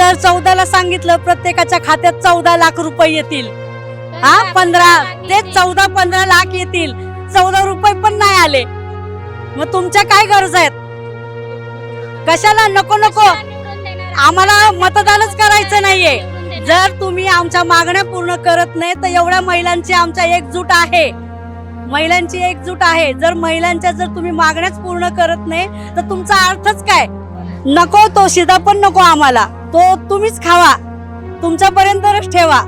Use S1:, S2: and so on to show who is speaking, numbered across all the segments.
S1: हा हजार चौदाला सांगितलं प्रत्येकाच्या खात्यात चौदा लाख रुपये येतील. हा पंधरा ते चौदा पंधरा लाख येतील. चौदा रुपये पण नाही आले. मग तुमच्या काय गरज आहेत? कशाला? नको नको. आम्हाला मतदानच करायचं नाहीये. जर तुम्ही आमच्या मागण्या पूर्ण करत नाही तर एवढ्या महिलांची आमच्या एकजूट आहे. महिलांची एकजूट आहे. जर महिलांच्या जर तुम्ही मागण्याच पूर्ण करत नाही तर तुमचा अर्थच काय? नको तो शिदा पण नको आम्हाला. तो तुम्हीच खावा. तुमच्यापर्यंतच ठेवा.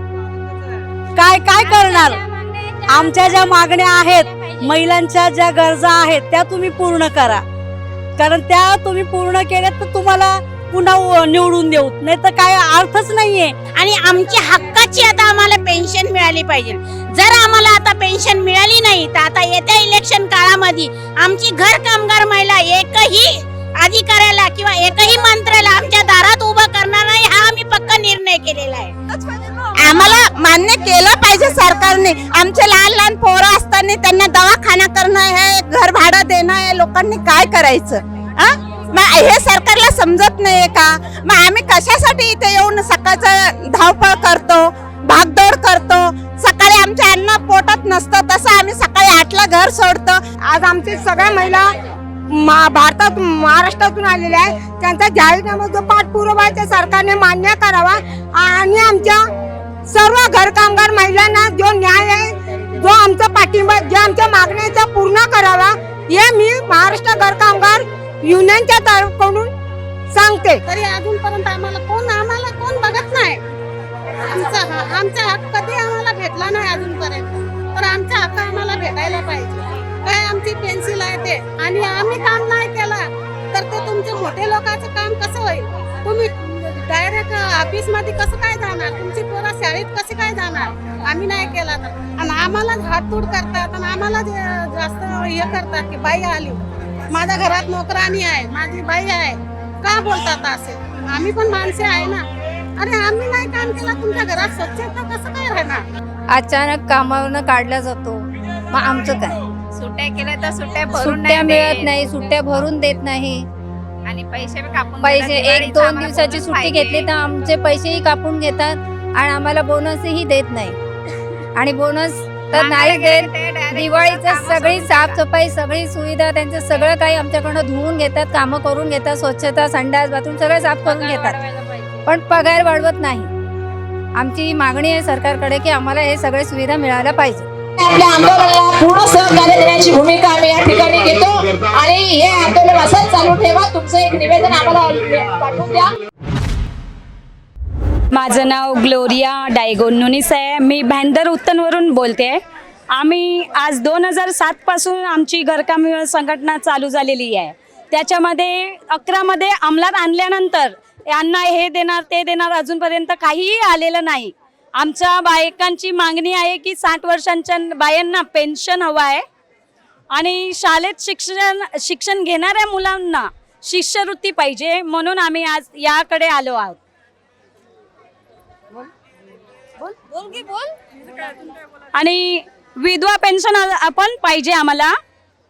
S1: काय काय करणार? आमच्या ज्या मागण्या आहेत महिलांच्या ज्या गरजा आहेत त्या तुम्ही पूर्ण करा. कारण त्या तुम्ही पूर्ण केल्या तर तुम्हाला पुन्हा निवडून देऊ नाही तर काय अर्थच नाहीये.
S2: आणि आमची हक्काची आता आम्हाला पेन्शन मिळाली पाहिजे. जर आम्हाला आता पेन्शन मिळाली नाही तर आता येत्या इलेक्शन काळामध्ये आमची घर कामगार महिला एकही अधिकाऱ्याला किंवा एकही मंत्र्याला आमच्या दारात उभं निर्णय केलेला आहे. आम्हाला मान्य केलं पाहिजे सरकारने. आमचे लहान लहान पोरं असताना त्यांना दवाखाना करणं आहे घर भाडं देणं आहे लोकांनी काय करायचं? मग हे सरकारला समजत नाहीये का? मग आम्ही कशासाठी इथे येऊन सकाळचं धावपळ करतो भागदौड करतो? सकाळी आमच्या अन्न पोटात नसतं तसं आम्ही सकाळी आठला घर सोडतो.
S3: आज आमची सगळ्या महिला मा- भारतात महाराष्ट्रातून आलेले आहे त्यांचा जाहीरनामा जो पाठपुरावा आहे ते सरकारने मान्य करावा. आणि आमच्या सर्व घर कामगार महिलांना जो न्याय आहे जो आमचा पाठिंबा जे आमच्या मागण्याचा पूर्ण करावा. हे मी महाराष्ट्र घर कामगार युनियनच्या तर्फकडून सांगते.
S2: तरी अजूनपर्यंत आम्हाला कोण आम्हाला कोण बघत नाही? आमचा आमचा हक्क कधी आम्हाला भेटला नाही अजूनपर्यंत. तर आमचा हक्क आम्हाला भेटायला पाहिजे. काय आमची पेन्सिल आहे ते? आणि आम्ही काम नाही केलं तर ते तुमचे मोठे लोकांचं काम कसं होईल? तुम्ही डायरेक्ट ऑफिसमध्ये कसं काय जाणार? तुमची पोरं शाळेत कसे काय जाणार? आम्ही नाही केला तर. आणि आम्हाला हाततूड करतात आणि आम्हाला जास्त हे करतात की बाई आली. माझ्या घरात नोकरानी आहे माझी बाई आहे. का बोलतात असे? आम्ही पण माणसे आहे ना. अरे आम्ही नाही काम केलं तुमच्या घरात स्वच्छता कसं काय राहणार?
S4: अचानक कामावरनं काढला जातो. मग आमचं काय?
S5: सुट्ट्या केल्या तर सुट्ट्या भरून
S4: सुट्ट्या मिळत. नाही सुट्ट्या भरून देत नाही.
S5: आणि पैसे बी कापून
S4: पैसे. एक दोन
S5: आम्हाला
S4: दिवसाची सुट्टी
S5: पाहिजे.
S4: घेतली तर आमचे पैसेही कापून घेतात आणि आम्हाला बोनसही देत नाही. आणि बोनस तर नाही देत.
S5: ते direct
S4: दिवाळीचं
S5: कामं
S4: सगळी
S5: सोडून
S4: साफसफाई सगळी सुविधा त्यांचं सगळं काही आमच्याकडनं धुवून घेतात कामं करून घेतात स्वच्छता संडास बाथरूम सगळं साफ करून घेतात. पण पगार वाढवत नाही. आमची मागणी आहे सरकारकडे की आम्हाला हे सगळे सुविधा मिळायला पाहिजे.
S6: आपल्या आंदोलनाला पूर्ण सहकार्य देण्याची भूमिका आम्ही या ठिकाणी घेतो. आणि हे आंदोलन असंच चालू ठेवा. तुमचं एक निवेदन आम्हाला पाठवून द्या.
S7: माझं नाव ग्लोरिया डायगोन नुनिस आहे. मी भांडर उत्तनवरून बोलते. आहे आम्ही आज दोन हजार सातपासून आमची घरकाम संघटना चालू झालेली आहे. त्याच्यामध्ये अकरामध्ये अंमलात आणल्यानंतर यांना हे देणार ते देणार अजूनपर्यंत काहीही आलेलं नाही. आमच्या बायकांची मागणी आहे की साठ वर्षांच्या बायांना पेन्शन हवं आहे. आणि शाळेत शिक्षण शिक्षण घेणाऱ्या मुलांना शिष्यवृत्ती पाहिजे म्हणून आम्ही आज याकडे आलो आहोत. आणि विधवा पेन्शन आपण पाहिजे आम्हाला.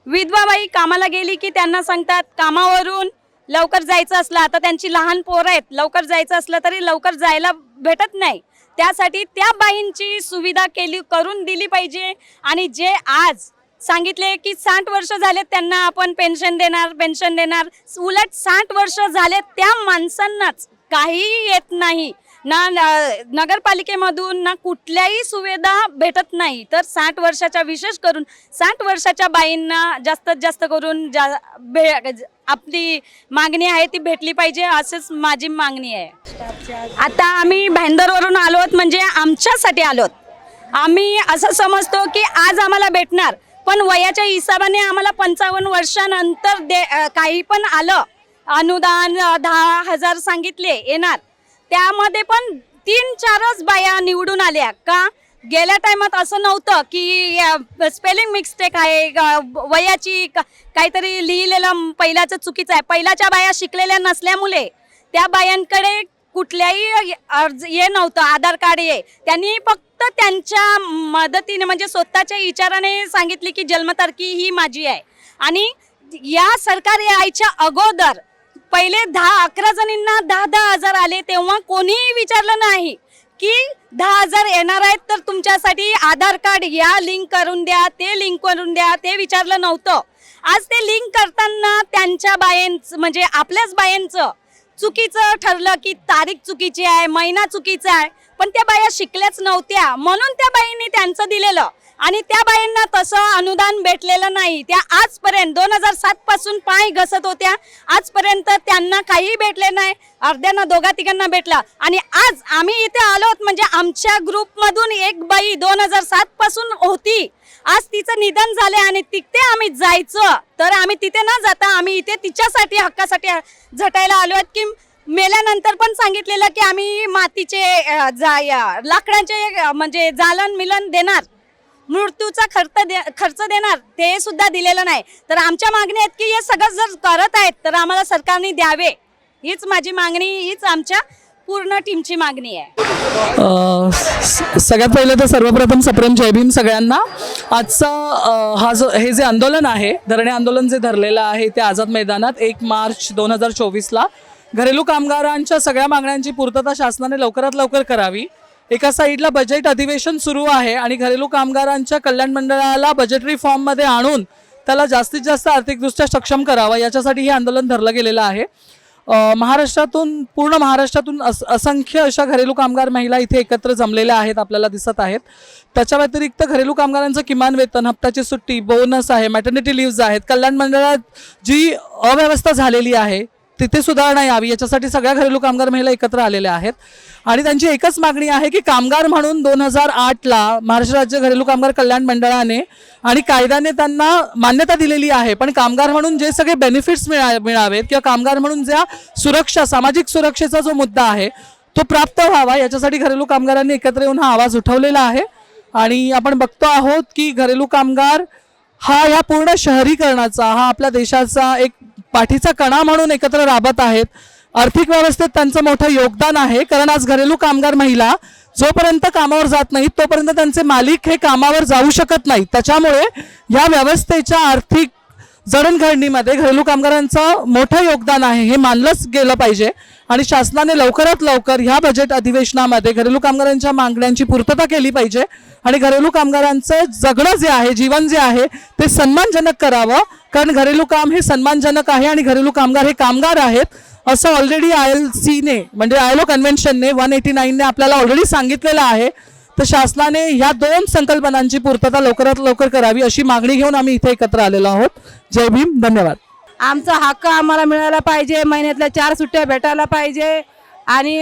S7: विधवा बाई कामाला गेली की त्यांना सांगतात कामावरून लवकर जायचं असलं आता त्यांची लहान पोरं आहेत लवकर जायचं असलं तरी लवकर जायला भेटत नाही. त्यासाठी त्या बाईंची सुविधा केली करून दिली पाहिजे. आणि जे आज सांगितले की साठ वर्ष झाले त्यांना आपण पेन्शन देणार पेन्शन देणार. उलट साठ वर्ष झाले त्या माणसांनाच काहीही येत नाही. ना न- नगरपालिकेमधून ना कुठल्याही सुविधा भेटत नाही. तर साठ वर्षाच्या विशेष करून साठ वर्षाच्या बाईंना जास्तीत जास्त करून जा भे आपली मागणी आहे ती भेटली पाहिजे असंच माझी मागणी आहे. आता आम्ही भाईंदरवरून आलो आहोत म्हणजे आमच्यासाठी आलो आहोत आम्ही असं समजतो की आज आम्हाला भेटणार पण वयाच्या हिसाबाने आम्हाला पंचावन्न वर्षानंतर दे काही पण आलं. अनुदान दहा हजार सांगितले येणार. त्यामध्ये पण तीन चारच बाया निवडून आल्या का? गेल्या टायमात असं नव्हतं की स्पेलिंग मिस्टेक आहे वयाची काहीतरी लिहिलेलं पहिल्याचं चुकीचं आहे. पहिल्याच्या बाया शिकलेल्या नसल्यामुळे त्या बायांकडे कुठल्याही अर्ज हे नव्हतं आधार कार्ड हे. त्यांनी फक्त त्यांच्या मदतीने म्हणजे स्वतःच्या विचाराने सांगितले की जन्मतारखी ही माझी आहे. आणि या सरकार यायच्या अगोदर पहिले दहा अकरा जणींना दहा दहा हजार आले तेव्हा कोणीही विचारलं नाही. की दहा हजार येणार आहेत तर तुमच्यासाठी आधार कार्ड या लिंक करून द्या ते लिंक करून द्या ते विचारलं नव्हतं. आज ते लिंक करताना त्यांच्या बायांचं म्हणजे आपल्याच बायांचं चुकीचं ठरलं की तारीख चुकीची आहे महिना चुकीचा आहे पण त्या बाया शिकल्याच नव्हत्या. म्हणून त्या बाईंनी त्यांचं दिलेलं. आणि त्या बाईंना तसं अनुदान भेटलेलं नाही. त्या आजपर्यंत दोन हजार सातपासून पाय घसत होत्या. आजपर्यंत त्यांना काही भेटले नाही. अर्ध्यांना दोघा तिघांना भेटला. आणि आज आम्ही इथे आलो आहोत म्हणजे आमच्या ग्रुपमधून एक बाई दोन हजार सातपासून होती. आज तिचं निधन झाले आणि तिथे आम्ही जायचं. तर आम्ही तिथे न जाता आम्ही इथे तिच्यासाठी हक्कासाठी झटायला आलो आहेत. की मेल्यानंतर पण सांगितलेलं की आम्ही मातीचे जा या- लाकडाचे म्हणजे जालन मिलन देणार. मृत्यूचा खर्च दे खर्च देणार ते सुद्धा दिलेलं नाही. तर आमच्या मागणी आहेत की हे सगळं जर करत आहेत तर आम्हाला सरकारने द्यावे. हीच माझी मागणी हीच आमच्या पूर्ण टीमची मागणी आहे.
S8: स- सगळ्यात पहिले तर सर्वप्रथम सप्रेम जय भीम सगळ्यांना. आजचा हा जो हे जे आंदोलन आहे धरणे आंदोलन जे धरलेलं आहे ते आझाद मैदानात एक मार्च दोन हजार चोवीसला घरेलू कामगारांच्या सगळ्या मागण्यांची पूर्तता शासनाने लवकरात लवकर करावी. एका साईडला बजेट अधिवेशन सुरू आहे आणि घरेलू कामगारांच्या कल्याण मंडळाला बजेटरी फॉर्ममध्ये आणून त्याला जास्तीत जास्त आर्थिकदृष्ट्या सक्षम करावं याच्यासाठी हे आंदोलन धरलं गेलेलं आहे. महाराष्ट्रातून पूर्ण महाराष्ट्रातून अस असंख्य अशा घरेलू कामगार महिला इथे एकत्र जमलेल्या आहेत आपल्याला दिसत आहेत. त्याच्या व्यतिरिक्त घरेलू कामगारांचं किमान वेतन हप्त्याची सुट्टी बोनस आहे मॅटर्निटी लिव्ज आहेत. कल्याण मंडळात जी अव्यवस्था झालेली आहे तिथे सुधारणा यावी. याच्यासाठी सगळ्या घरेलू कामगार महिला एकत्र आलेल्या आहेत. आणि त्यांची एकच मागणी आहे की कामगार म्हणून दोन हजार आठला महाराष्ट्र राज्य घरेलू कामगार कल्याण मंडळाने आणि कायद्याने त्यांना मान्यता दिलेली आहे. पण कामगार म्हणून जे सगळे बेनिफिट्स मिळा मिळावेत किंवा कामगार म्हणून ज्या सुरक्षा सामाजिक सुरक्षेचा जो मुद्दा आहे तो प्राप्त व्हावा याच्यासाठी घरेलू कामगारांनी एकत्र येऊन हा आवाज उठवलेला आहे. आणि आपण बघतो आहोत की घरेलू कामगार हा या पूर्ण शहरीकरणाचा हा आपल्या देशाचा एक पाठीचा कणा म्हणून एकत्र राबत आहेत. आर्थिक व्यवस्थेत त्यांचं मोठं योगदान आहे. कारण आज घरेलू कामगार महिला जोपर्यंत कामावर जात नाहीत तोपर्यंत त्यांचे मालिक हे कामावर जाऊ शकत नाहीत. त्याच्यामुळे या व्यवस्थेच्या आर्थिक जडणघडणीमध्ये घरेलू कामगारांचं मोठं योगदान आहे हे मानलंच गेलं पाहिजे. आणि शासनाने लवकरात लवकर ह्या बजेट अधिवेशनामध्ये घरेलू कामगारांच्या मागण्यांची पूर्तता केली पाहिजे. आणि घरेलू कामगारांचं जगणं जे आहे जीवन जे आहे ते सन्मानजनक करावं. कारण घरेलू काम हे सन्मानजनक आहे आणि घरेलू कामगार हे कामगार आहेत असं ऑलरेडी आय एल सीने म्हणजे आय एल ओ कन्व्हेन्शनने वन एटी नाईनने आपल्याला ऑलरेडी सांगितलेलं आहे. तर शासनाने ह्या दोन संकल्पनांची पूर्तता लवकरात लवकर करावी अशी मागणी घेऊन आम्ही इथे एकत्र आलेलो आहोत. जय भीम धन्यवाद.
S3: आमचा हक्क आम्हाला मिळायला पाहिजे महिन्यातल्या चार सुट्ट्या भेटायला पाहिजे. आणि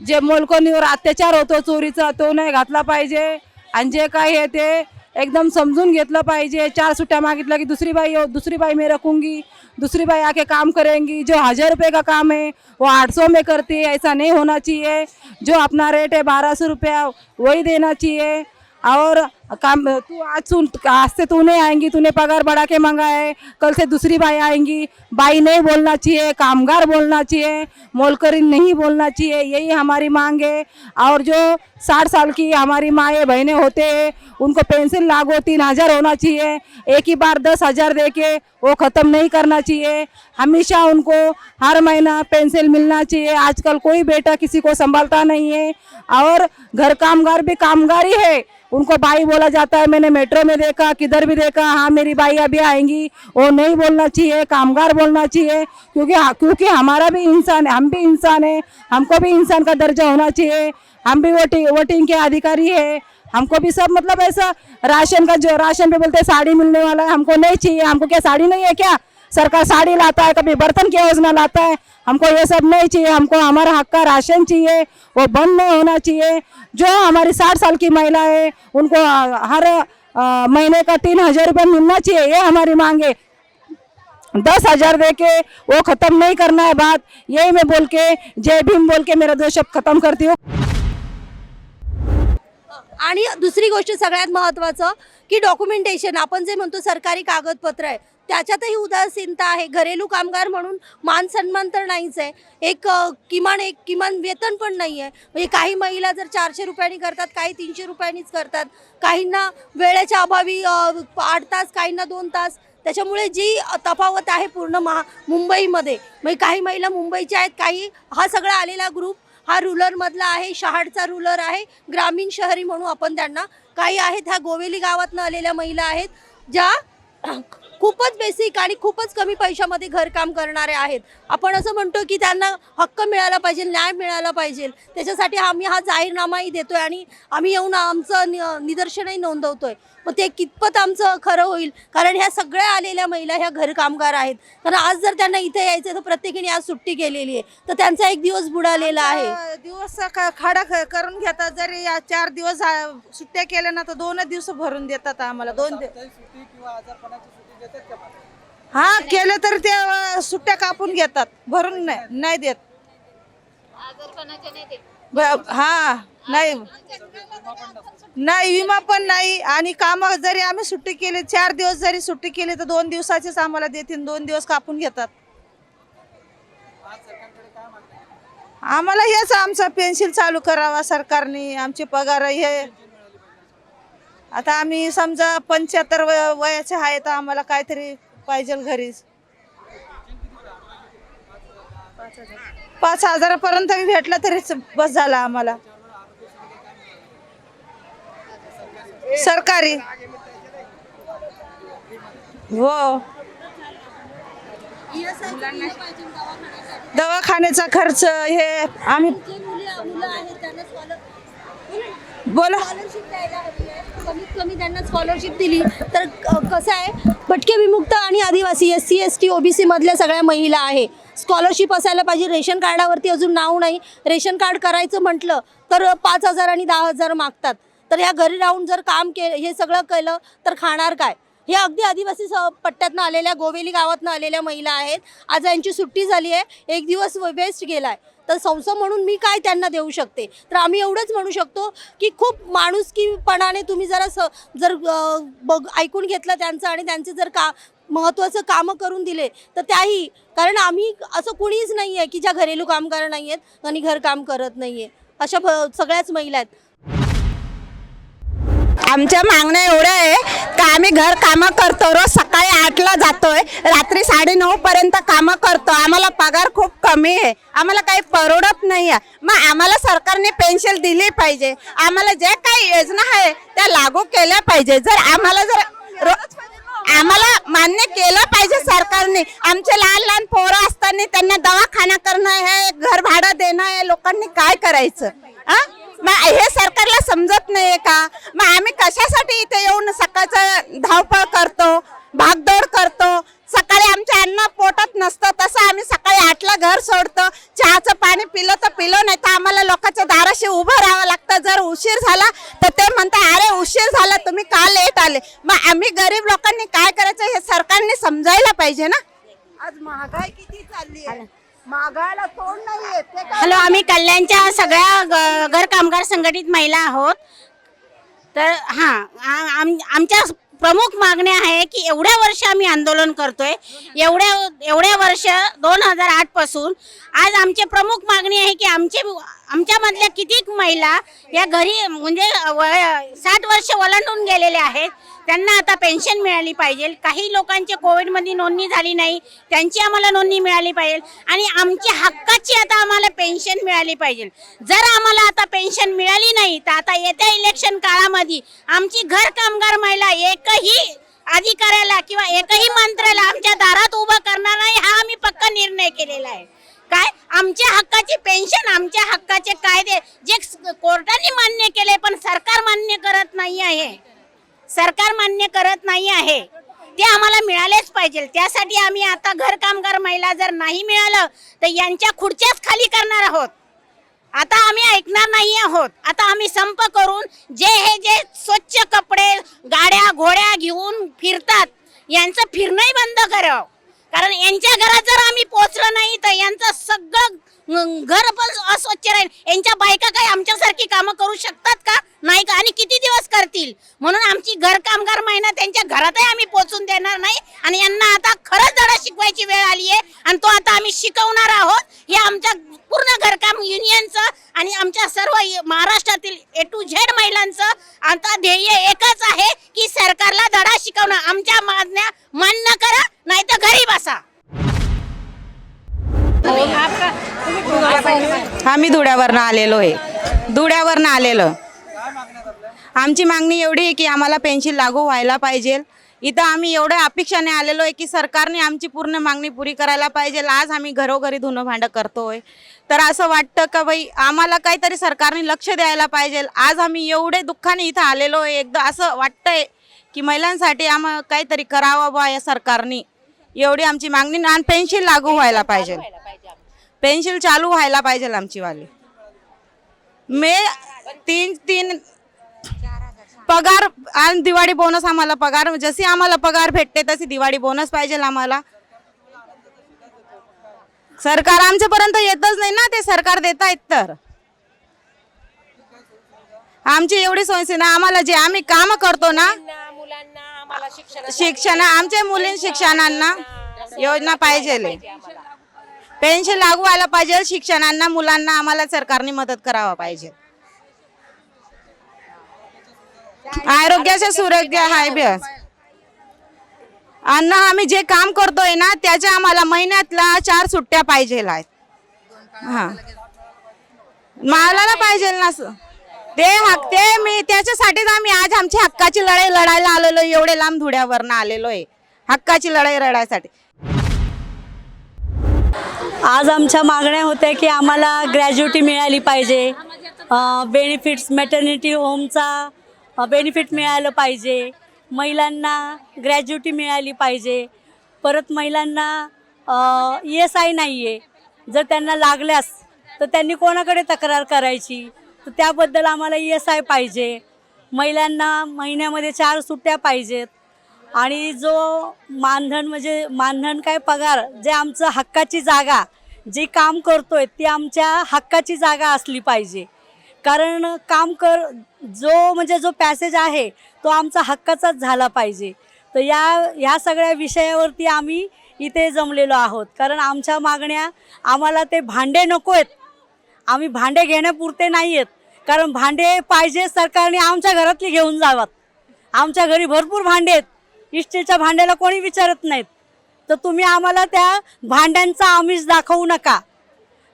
S3: जे मोलकोनीवर अत्याचार होतो चोरीचा तो नाही घातला पाहिजे. आणि जे काही आहे ते एकदम समजून पाहिजे. चार सुट्टा मागितल्या कि दूसरी बाई, दुसरी बाई मैं रखूँगी. दूसरी बाई आके काम करेंगी. जो हज़ार रुपये का काम है वो आठ सौ में करती है. ऐसा नहीं होना चाहिए. जो अपना रेट है बारह सौ रुपया, वही देना चाहिए. और काम, तू आज सुन, आज से तू नहीं आएँगी, तूने पगार बढ़ा के मंगा है कल से दूसरी बाई आएँगी। बाई नहीं बोलना चाहिए, कामगार बोलना चाहिए मोलकरीन नहीं बोलना चाहिए, यही हमारी मांग है। और जो साठ साल की हमारी माएँ बहनें होते हैं, उनको पेंशन लागू तीन हज़ार होना चाहिए, एक ही बार दस हज़ार दे के वो ख़त्म नहीं करना चाहिए। हमेशा उनको हर महीना पेंशन मिलना चाहिए। आजकल कोई बेटा किसी को संभालता नहीं है। और घर कामगार भी कामगार ही है। उनको बाई बोला जाता है, मैंने मेट्रो में देखा, किधर भी देखा हाँ मेरी बाई अभी आएँगी। वो नहीं बोलना चाहिए, कामगार बोलना चाहिए, क्योंकि क्योंकि हमारा भी इंसान है, हम भी इंसान है, हमको भी इंसान का दर्जा होना चाहिए, हम भी वोटिंग वोटिंग के अधिकारी है, हमको भी सब मतलब ऐसा राशन का जो, राशन पे बोलते साड़ी मिलने वाला है, हमको नहीं चाहिए, हमको क्या साड़ी नहीं है क्या? सरकार साड़ी लाता है कभी बर्तन की योजना लाता है। हमको ये सब नहीं चाहिए हमको हमारा हक का राशन चाहिए वो बंद नहीं होना चाहिए। जो हमारी साठ साल की महिला है उनको हर महीने का तीन हजार रुपये मिलना चाहिए ये हमारी मांग है। दस हजार दे के वो खत्म नहीं करना है बात यही मैं बोल के जय भीम बोल के मेरा दो शब्द खत्म करती हूँ।
S1: आणि दुसरी गोष्ट सगळ्यात महत्त्वाचं की डॉक्युमेंटेशन आपण जे म्हणतो सरकारी कागदपत्र आहे त्याच्यातही उदासीनता आहे. घरेलू कामगार म्हणून मान सन्मान तर नाहीच आहे. एक किमान एक किमान वेतन पण नाही आहे म्हणजे काही महिला जर चारशे रुपयांनी करतात काही तीनशे रुपयांनीच करतात. काहींना वेळेच्या अभावी आठ तास काहींना दोन तास.
S9: त्याच्यामुळे जी तफावत आहे पूर्ण महा मुंबईमध्ये म्हणजे काही महिला मुंबईच्या आहेत काही हा सगळा आलेला ग्रुप हा रुलरमधला आहे शहाडचा रुलर आहे ग्रामीण शहरी म्हणू आपण त्यांना. काही आहेत ह्या गोवेली गावातनं आलेल्या महिला आहेत ज्या खूपच बेसिक आणि खूपच कमी पैशामध्ये घरकाम करणारे आहेत. आपण असं म्हणतो की त्यांना हक्क मिळाला पाहिजे न्याय मिळाला पाहिजे. त्याच्यासाठी आम्ही हा जाहीरनामाही देतोय आणि आम्ही येऊन आमचं नि- निदर्शनही नोंदवतोय. मग ते कितपत आमचं खरं होईल? कारण ह्या सगळ्या आलेल्या महिला ह्या घरकामगार आहेत. कारण आज जर त्यांना इथे यायचं तर प्रत्येकीने आज सुट्टी केलेली आहे. तर त्यांचा एक दिवस बुडालेला आहे.
S10: दिवस खाडा करून घेतात जरी या चार दिवस सुट्ट्या केल्या ना तर दोनच दिवस भरून देतात आम्हाला. दोन दि- हा केलं तर ते सुट्ट्या कापून घेतात. भरून नाही नाही देत. ब- हा नाही. नाही विमा पण नाही. आणि काम जरी आम्ही सुट्टी केली चार दिवस जरी सुट्टी केली तर दोन दिवसाचीच आम्हाला देतील. दोन दिवस कापून घेतात. आम्हाला हेच आमचा पेन्सिल चालू करावा सरकारने. आमचे पगार हे. आता आम्ही समजा पंच्याहत्तर वय वयाचे आहे तर आम्हाला काहीतरी पाहिजे घरीच. पाच हजारापर्यंत भेटला तरीच बस झाला आम्हाला. सरकारी. हो. दवाखान्याचा खर्च हे आम्ही बोला.
S9: कमीत कमी त्यांना स्कॉलरशिप दिली तर कसं आहे? भटके विमुक्त आणि आदिवासी S C S T OBC मधल्या सगळ्या महिला आहे. स्कॉलरशिप असायला पाहिजे रेशन कार्डावरती अजून नाव नाही. रेशन कार्ड करायचं म्हटलं तर पाच हजार आणि दहा हजार मागतात. तर ह्या घरी राहून जर काम के हे सगळं केलं तर खाणार काय? हे अगदी आदिवासी स- पट्ट्यातनं आलेल्या गोवेली गावातनं आलेल्या महिला आहेत. आज यांची सुट्टी झाली आहे. एक दिवस वेस्ट गेला आहे तर संसद म्हणून मी काय त्यांना देऊ शकते? तर आम्ही एवढंच म्हणू शकतो की खूप माणुसकीपणाने तुम्ही जरा स जर बघ ऐकून घेतलं त्यांचं आणि त्यांचे जर का महत्त्वाचं कामं करून दिले तर त्याही. कारण आम्ही असं कुणीच नाही आहे की ज्या घरेलू कामगार नाही आहेत आणि घरकाम करत नाही आहे अशा सगळ्याच महिला आहेत.
S2: आमच्या मागण्या एवढ्या आहे का आम्ही घर कामं करतो रोज सकाळी आठला जातोय रात्री साडेनऊ पर्यंत कामं करतो. आम्हाला पगार खूप कमी आहे. आम्हाला काही परवडत नाही आहे. मग आम्हाला सरकारने पेन्शन दिली पाहिजे. आम्हाला जे काही योजना आहे त्या लागू केल्या पाहिजे. जर आम्हाला जर रोज आम्हाला मान्य केलं पाहिजे सरकारने. आमचे लहान लहान पोरं असताना त्यांना दवाखाना करणं हे घर भाडं देणं हे लोकांनी काय करायचं? मग हे सरकारला समजत नाहीये का? मग आम्ही कशासाठी इथे येऊन सकाळचं धावपळ करतो भागदौड करतो सकाळी आमच्या अन्न पोटात नसतं तसं आम्ही सकाळी आठला घर सोडतो चहाचं पाणी पिलं तर पिलं नाही तर आम्हाला लोकांच्या दाराशी उभं राहावं लागतं जर उशीर झाला तर ते म्हणतात अरे उशीर झाला तुम्ही का लेट आले मग आम्ही गरीब लोकांनी काय करायचं हे सरकारने समजायला पाहिजे ना
S10: आज महागाई किती चालली आहे महागाईला तोंड नाहीये ते काय
S2: हॅलो त्यांच्या सगळ्या ग- घर कामगार संघटित महिला आहोत. तर हां आम आमच्या प्रमुख मागण्या आहे की एवढ्या वर्ष आम्ही आंदोलन करतोय. एवढ्या एवढ्या वर्ष दोन हजार आठपासून आज आमची प्रमुख मागणी आहे की आमचे आमच्यामधल्या कितीक महिला या घरी म्हणजे साठ वर्ष ओलांडून गेलेल्या आहेत. त्यांना आता पेन्शन मिळाली पाहिजे. काही लोकांची कोविडमध्ये नोंदणी झाली नाही. त्यांची आम्हाला नोंदणी मिळाली पाहिजे. आणि आमची हक्काची आता आम्हाला पेन्शन मिळाली पाहिजे. जर आम्हाला आता पेन्शन मिळाली नाही तर आता येत्या इलेक्शन काळामध्ये आमची घर कामगार महिला एकही अधिकाऱ्याला किंवा एकही मंत्र्याला आमच्या दारात उभं करणार नाही हा आम्ही पक्का निर्णय केलेला आहे. काय? आमच्या हक्काची पेन्शन आमच्या हक्काचे कायदे जे कोर्टाने मान्य केले पण सरकार मान्य करत नाही आहे. सरकार मान्य करत नाही आहे. ते आम्हाला मिळालेच पाहिजे. त्यासाठी आम्ही आता घर कामगार महिला जर नाही मिळालं तर यांच्या खुर्च्याच खाली करणार आहोत. आता आम्ही ऐकणार नाही आहोत. आता आम्ही संप करून जे हे जे स्वच्छ कपडे गाड्या घोड्या घेऊन फिरतात यांचं फिरणंही बंद करावं. कारण यांच्या घरात जर आम्ही पोचलो नाही तर यांचं सगळं घर पण अस्वच्छ राहील. यांच्या बायका काय आमच्यासारखी कामं करू शकतात का? नाही का? आणि किती दिवस करतील? म्हणून आमची घर कामगार महिना त्यांच्या घरातही आम्ही पोचून देणार नाही. आणि यांना आता खरंच धडा शिकवायची वेळ आली आहे. आणि तो आता आम्ही शिकवणार आहोत. हे आमच्या पूर्ण घरकाम युनियनचं आणि आमच्या सर्व महाराष्ट्रातील ए टू झेड महिलांचं आता ध्येय एकच आहे की सरकारला धडा शिकवणं. आमच्या मागण्या मान्य करा नाही तर घरी बसा
S11: आम्ही धुळ्यावरनं आलेलो आहे. धुळ्यावरनं आलेलो. आमची मागणी एवढी आहे की आम्हाला पेन्शन लागू व्हायला पाहिजे. इथं आम्ही एवढ्या अपेक्षाने आलेलो आहे की सरकारने आमची पूर्ण मागणी पुरी करायला पाहिजे. आज आम्ही घरोघरी धुणं भांडं करतोय. तर असं वाटतं का बाई आम्हाला काहीतरी सरकारने लक्ष द्यायला पाहिजे. आज आम्ही एवढे दुःखाने इथं आलेलो आहे. एकदा असं वाटतंय की महिलांसाठी आम्हाला काहीतरी करावं बा या सरकारने. एवढी आमची मागणी आणि पेन्शन लागू व्हायला पाहिजे. पेन्शन चालू व्हायला पाहिजे आमची वाली मे तीन तीन पगार आणि दिवाळी बोनस आम्हाला पगार जशी आम्हाला पगार भेटते तशी दिवाळी बोनस पाहिजे आम्हाला. सरकार आमच्यापर्यंत येतच नाही ना ते सरकार देत आहेत तर. आमची एवढी सोयी ना आम्हाला जे आम्ही काम करतो ना शिक्षण आमच्या मुलीं शिक्षणांना योजना पाहिजे पेन्शन लागू व्हायला पाहिजे शिक्षणांना मुलांना आम्हाला सरकारने मदत करावा पाहिजे. आरोग्याच्या सुरक्षा हाय बी. अन्न आम्ही जे काम करतोय ना त्याच्या आम्हाला महिन्यातला चार सुट्ट्या पाहिजे आहेत. हा. मालाला पाहिजे ना ते हक ते मी त्याच्यासाठीच आम्ही आज आमची हक्काची लढाई लढायला आलेलो एवढे लांब धुड्यावरनं आलेलो आहे हक्काची लढाई लढायसाठी.
S1: आज आमच्या मागण्या होत्या की आम्हाला ग्रॅज्युटी मिळाली पाहिजे. बेनिफिट्स मेटर्निटी होमचा बेनिफिट मिळालं पाहिजे. महिलांना ग्रॅज्युटी मिळाली पाहिजे. परत महिलांना एस आय नाही आहे जर त्यांना लागल्यास तर त्यांनी कोणाकडे तक्रार करायची? तर त्याबद्दल आम्हाला ई एस आय पाहिजे. महिलांना महिन्यामध्ये चार सुट्ट्या पाहिजेत. आणि जो मानधन म्हणजे मानधन काय पगार जे आमचं हक्काची जागा जे काम करतोय ती आमच्या हक्काची जागा असली पाहिजे. कारण काम कर जो म्हणजे जो पॅसेज आहे तो आमचा हक्काचाच झाला पाहिजे. तर या ह्या सगळ्या विषयावरती आम्ही इथे जमलेलो आहोत. कारण आमच्या मागण्या आम्हाला ते भांडे नको आहेत आम्ही भांडे घेण्यापुरते नाही आहेत कारण भांडे पाहिजे सरकारने आमच्या घरातली घेऊन जावात. आमच्या घरी भरपूर भांडे आहेत. इस्टीलच्या भांड्याला कोणी विचारत नाहीत. तर तुम्ही आम्हाला त्या भांड्यांचा आमिष दाखवू नका.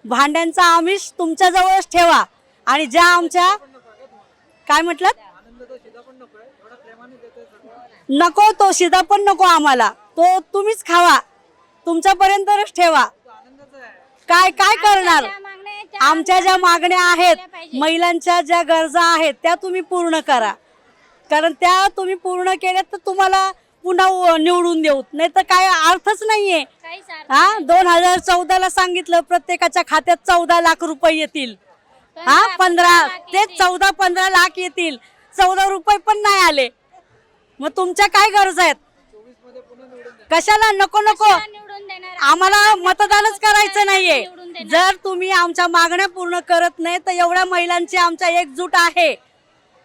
S1: भांड्यांचा आमिष तुमच्याजवळच ठेवा आणि ज्या आमच्या काय म्हटलं? नको तो शिदा पण नको आम्हाला. तो तुम्हीच खावा. तुमच्यापर्यंतच ठेवा. काय काय करणार? आमच्या ज्या मागण्या आहेत महिलांच्या ज्या गरजा आहेत त्या तुम्ही पूर्ण करा. कारण त्या तुम्ही पूर्ण केल्या तर तुम्हाला पुन्हा व- निवडून देऊ. नाही तर काय अर्थच नाहीये. हा? दोन हजार चौदाला सांगितलं प्रत्येकाच्या खात्यात चौदा लाख रुपये येतील. हा? पंधरा ते चौदा पंधरा लाख येतील. चौदा रुपये पण नाही आले. मग तुमच्या काय गरज आहेत? कशाला? नको नको. आम्हाला मतदानच करायचं नाहीये. जर तुम्ही आमच्या मागण्या पूर्ण करत नाही तर एवढ्या महिलांची आमच्या एकजूट आहे.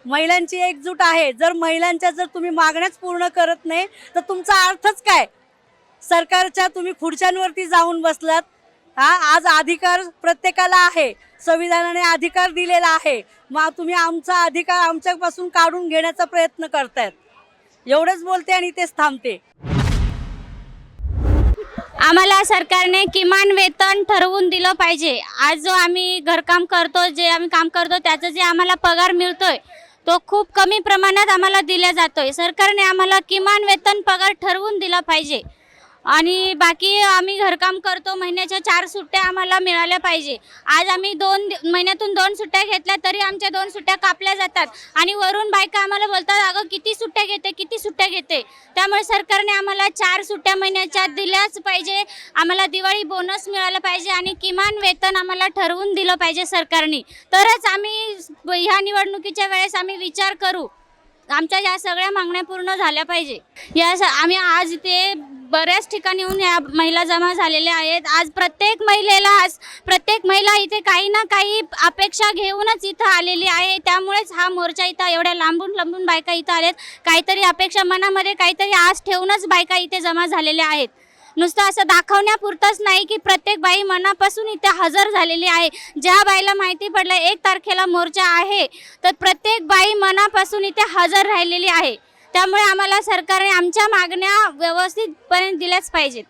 S1: महिलांची एकजूट आहे. जर महिलांच्या जर तुम्ही मागण्याच पूर्ण करत नाही तर तुमचा अर्थच काय? सरकारच्या तुम्ही खुर्च्यांवरती जाऊन बसलात. हा आज अधिकार प्रत्येकाला आहे. संविधानाने अधिकार दिलेला आहे. मग तुम्ही आमचा अधिकार आमच्यापासून काढून घेण्याचा प्रयत्न करतायत. एवढंच बोलते आणि तेच थांबते.
S12: आम्हाला सरकारने किमान वेतन ठरवून दिलं पाहिजे. आज जो आम्ही घरकाम करतो जे आम्ही काम करतो त्याचं जे आम्हाला पगार मिळतोय तो खूप कमी प्रमाणात आम्हाला दिला जातोय. सरकारने आम्हाला किमान वेतन पगार ठरवून दिला पाहिजे. आणि बाकी आम्ही घरकाम करतो महिन्याच्या चार सुट्ट्या आम्हाला मिळाल्या पाहिजे. आज आम्ही दोन महिन्यातून दोन सुट्ट्या घेतल्या तरी आमच्या दोन सुट्ट्या कापल्या जातात. आणि वरून बायका आम्हाला बोलतात अगं किती सुट्ट्या घेते किती सुट्ट्या घेते? त्यामुळे सरकारने आम्हाला चार सुट्ट्या महिन्याच्या दिल्याच पाहिजे. आम्हाला दिवाळी बोनस मिळाला पाहिजे आणि किमान वेतन आम्हाला ठरवून दिलं पाहिजे सरकारने. तरच आम्ही ह्या निवडणुकीच्या वेळेस आम्ही विचार करू. आमच्या या सगळ्या मागण्या पूर्ण झाल्या पाहिजे. या स- आम्ही आज इथे बऱ्याच ठिकाणी येऊन या महिला जमा झालेल्या आहेत. आज प्रत्येक महिलेला आज प्रत्येक महिला इथे काही ना काही अपेक्षा घेऊनच इथं आलेली आहे. त्यामुळेच हा मोर्चा इथं एवढ्या लांबून लांबून बायका इथं आल्यात. काहीतरी अपेक्षा मनामध्ये काहीतरी आस ठेवूनच बायका इथे जमा झालेल्या आहेत. नुसतं असं दाखवण्यापुरतंच नाही की प्रत्येक बाई मनापासून इथे हजर झालेली आहे. ज्या बाईला माहिती पडलं एक तारखेला मोर्चा आहे. तर प्रत्येक बाई मनापासून इथे हजर राहिलेली आहे. त्यामुळे आम्हाला सरकारने आमच्या मागण्या व्यवस्थितपणे दिल्याच पाहिजेत.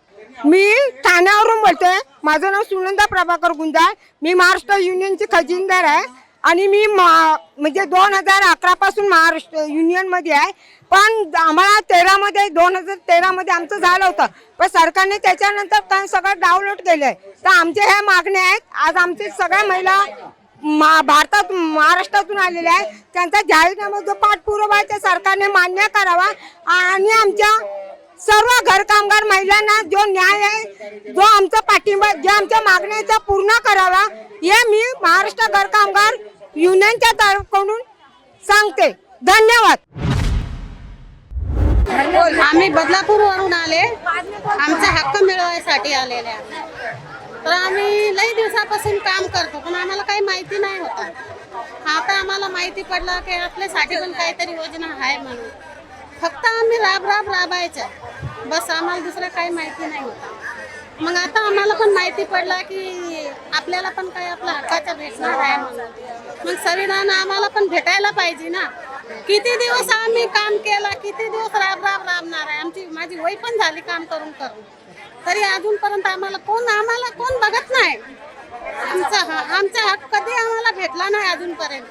S13: मी ठाण्यावरून बोलते. माझं नाव सुनंदा प्रभाकर गुंजाळ मी महाराष्ट्र युनियनची खजिनदार आहे. आणि मी मा- म्हणजे दोन हजार अकरा पासून महाराष्ट्र युनियनमध्ये आहे. पण आम्हाला तेरामध्ये दोन हजार तेरामध्ये आमचं झालं होतं. पण सरकारने त्याच्यानंतर सगळं डाउनलोड केलं आहे तर आमच्या ह्या मागण्या आहेत. आज आमचे सगळ्या महिला मा भारतात महाराष्ट्रातून आलेले आहे त्यांचा जाहीरनामा जो पाठपुरावा आहे ते सरकारने मान्य करावा. आणि आमच्या सर्व घर कामगार महिलांना जो न्याय आहे जो आमचा पाठिंबा जे आमच्या मागण्याचा पूर्ण करावा. हे मी महाराष्ट्र घर कामगार युनियनच्या तर्फकडून सांगते. धन्यवाद.
S14: आम्ही बदलापूरवरून आले. आमचा हक्क मिळवायसाठी आलेले आहे तर आम्ही लई दिवसापासून काम करतो पण आम्हाला काही माहिती नाही होता. आता आम्हाला माहिती पडलं की आपल्यासाठी पण काहीतरी योजना आहे म्हणून. फक्त आम्ही राब राब राबायचं. बस आम्हाला दुसरं काही माहिती नाही होता. मग आता आम्हाला पण माहिती पडलं की आपल्याला पण काही आपला हक्काचा भेटणार आहे म्हणून. मग संविधान आम्हाला पण भेटायला पाहिजे ना. किती दिवस आम्ही काम केलं किती दिवस राब राब राबणार आहे. आमची माझी वय पण झाली काम करून करून. तरी अजूनपर्यंत आम्हाला कोण आम्हाला कोण बघत नाही. आमचा हा आमचा हक्क कधी आम्हाला भेटला नाही अजूनपर्यंत.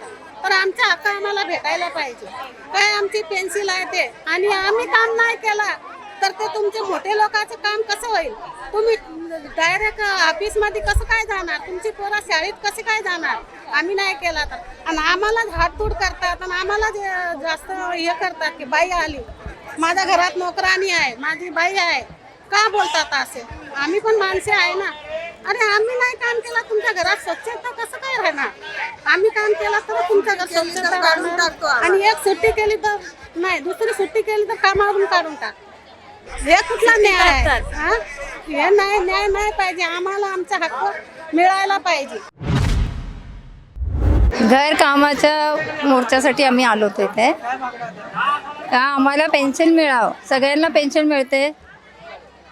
S14: तर आमचा हक्क आम्हाला भेटायला पाहिजे. काय आमची पेन्सिल आहे ते? आणि आम्ही काम नाही केला तर ते तुमचे मोठे लोकांचं काम कसं होईल? तुम्ही डायरेक्ट ऑफिसमध्ये कसं काय जाणार? तुमची पोरं शाळेत कसे काय जाणार? आम्ही नाही केला तर. आणि आम्हाला हाततूड करतात आणि आम्हाला जे जास्त हे करतात की बाई आली. माझ्या घरात नोकरानी आहे माझी बाई आहे. का बोलतात असे? आम्ही पण माणसे आहे ना. अरे आम्ही नाही काम केलं तुमच्या घरात स्वच्छता कसं काय राहणार? आम्ही काम केलं तर तुमच्या घरात स्वच्छता राहणार. आणि एक सुट्टी केली तर नाही दुसरी सुट्टी केली तर कामावरून काढून टाक. हे कुठला न्याय हा? हे नाही न्याय नाही पाहिजे. आम्हाला आमचा हक्क मिळायला पाहिजे.
S4: घर कामाच्या मोर्चासाठी आम्ही आलो होतो इथे. का आम्हाला पेन्शन मिळावं. सगळ्यांना पेन्शन मिळते.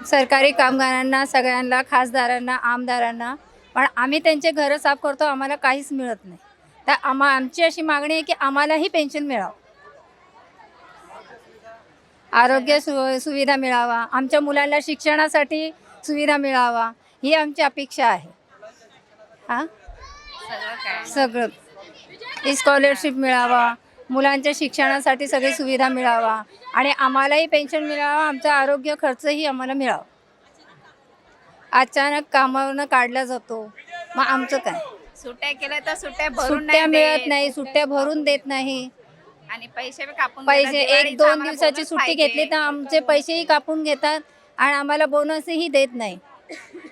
S4: सरकारी कामगारांना सगळ्यांना खासदारांना आमदारांना. पण आम्ही त्यांचे घरं साफ करतो आम्हाला काहीच मिळत नाही. तर आम्हा आमची अशी मागणी आहे की आम्हालाही पेन्शन मिळावं. आरोग्य सु सुविधा मिळावा. आमच्या मुलांना शिक्षणासाठी सुविधा मिळावा. ही आमची अपेक्षा आहे. हां? सगळं स्कॉलरशिप मिळावा. मुलांच्या शिक्षणासाठी सगळी सुविधा मिळावा आणि आम्हालाही पेन्शन मिळावा आमचा आरोग्य खर्चही आम्हाला मिळावा अचानक कामावरनं काढला जातो मग आमचं काय
S5: सुट्ट्या केल्या तर सुट्ट्या भरून
S4: सुट्ट्या मिळत. नाही सुट्ट्या भरून देत नाही
S5: आणि पैसे कापून
S4: पैसे. एक दोन दिवसाची सुट्टी. घेतली तर आमचे पैसेही कापून घेतात आणि आम्हाला बोनसही देत नाही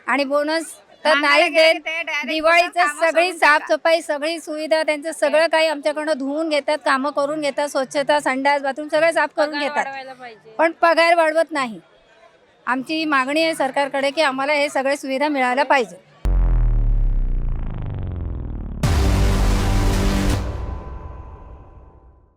S4: आणि बोनस तर नाही देत. दिवाळीचं सगळी. साफसफाई सगळी सुविधा त्यांचं सगळं काही आमच्याकडनं धुवून घेतात कामं करून घेतात स्वच्छता संडास बाथरूम सगळं साफ करून घेतात. पण पगार वाढवत नाही. आमची मागणी आहे सरकारकडे की आम्हाला हे सगळे सुविधा मिळायला पाहिजे.